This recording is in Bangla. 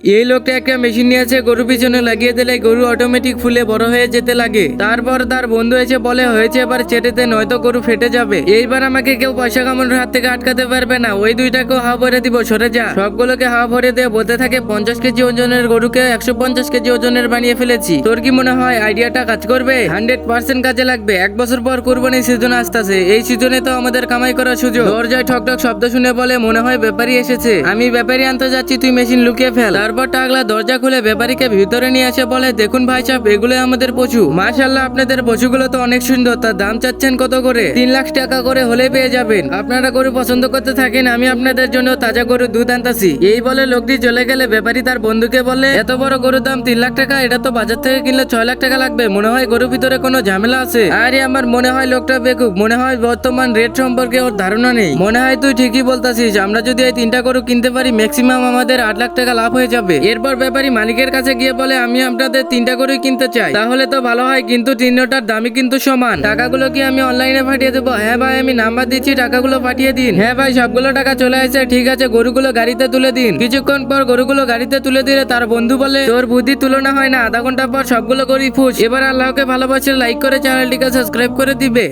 এই লোকটা একটা মেশিন নিয়ে আছে গরু পিছনে লাগিয়ে দিলে গরু অটোমেটিক ফুলে বড় হয়ে যেতে লাগে। তারপর তার বন্ধু এসে বলে, হয়েছে এবার চেটেতে নয়তো গরু ফেটে যাবে। এইবার আমাকে কেউ পয়সা কামানোর হাত থেকে আটকাতে পারবে না। ওই দুইটাকেও হাওয়া ভরে দিব, সরে যা। সবগুলোকে হাওয়া ভরে দিয়ে বলতে থাকে, পঞ্চাশ কেজি ওজনের গরুকে একশো পঞ্চাশ কেজি ওজনের বানিয়ে ফেলেছি। তোর কি মনে হয় আইডিয়াটা কাজ করবে? হান্ড্রেড পার্সেন্ট কাজে লাগবে। এক বছর পর কুরবানি সিজন আসতেছে। এই সিজনে তো আমাদের কামাই করার সুযোগ। দরজায় ঠক ঠক শব্দ শুনে বলে, মনে হয় ব্যাপারী এসেছে। আমি ব্যাপারী আনতে যাচ্ছি, তুই মেশিন লুকিয়ে ফেল। তারপর টাকলা দরজা খুলে ব্যাপারীকে ভিতরে নিয়ে এসে বলে, দেখুন ভাই সাহেব এগুলো আমাদের পশু। মাশাল্লাহ আপনাদের পশুগুলো তো অনেক সুন্দর। তার দাম চাচ্ছেন কত করে? তিন লাখ টাকা করে হলে পেয়ে যাবেন। আপনারা গরু পছন্দ করতে থাকেন, আমি আপনাদের জন্য তাজা গরু দুধ আনতাছি। এই বলে লোকটি চলে গেলে ব্যাপারী তার বন্ধুকে বলে, এত বড় গরুর দাম তিন লাখ টাকা, এটা তো বাজার থেকে কিনলে ছয় লাখ টাকা লাগবে। মনে হয় গরুর ভিতরে কোনো ঝামেলা আছে? আরে, আমার মনে হয় লোকটা বেকুব। মনে হয় বর্তমান রেট সম্পর্কে ওর ধারণা নেই। মনে হয় তুই ঠিকই বলতাছিস, আমরা যদি এই তিনটা গরু কিনতে পারি ম্যাক্সিমাম আমাদের আট লাখ টাকা লাভ হয়ে যাবে। এরপর ব্যাপারী মালিকের কাছে গিয়ে বলে, আমি আপনাদের তিনটা গরুই কিনতে চাই। তাহলে তো ভালো হয়, কিন্তু তিনটার দামই কিন্তু সমান। টাকাগুলো কি আমি অনলাইনে পাঠিয়ে দেবো? হ্যাঁ ভাই, আমি নাম্বার দিচ্ছি, টাকাগুলো পাঠিয়ে দিন। হ্যাঁ ভাই, সবগুলো টাকা চলে আসে, ঠিক আছে, গরুগুলো গাড়িতে তুলে দিন। কিছুক্ষণ পর গরুগুলো গাড়িতে তুলে দিলে তার বন্ধু বলে, তোর বুদ্ধি তুলনা হয় না, আধা ঘণ্টা পর সবগুলো গরু ফুস এবার আল্লাহকে ভালোবাসে, লাইক করে চ্যানেলটিকে সাবস্ক্রাইব করে দিবে।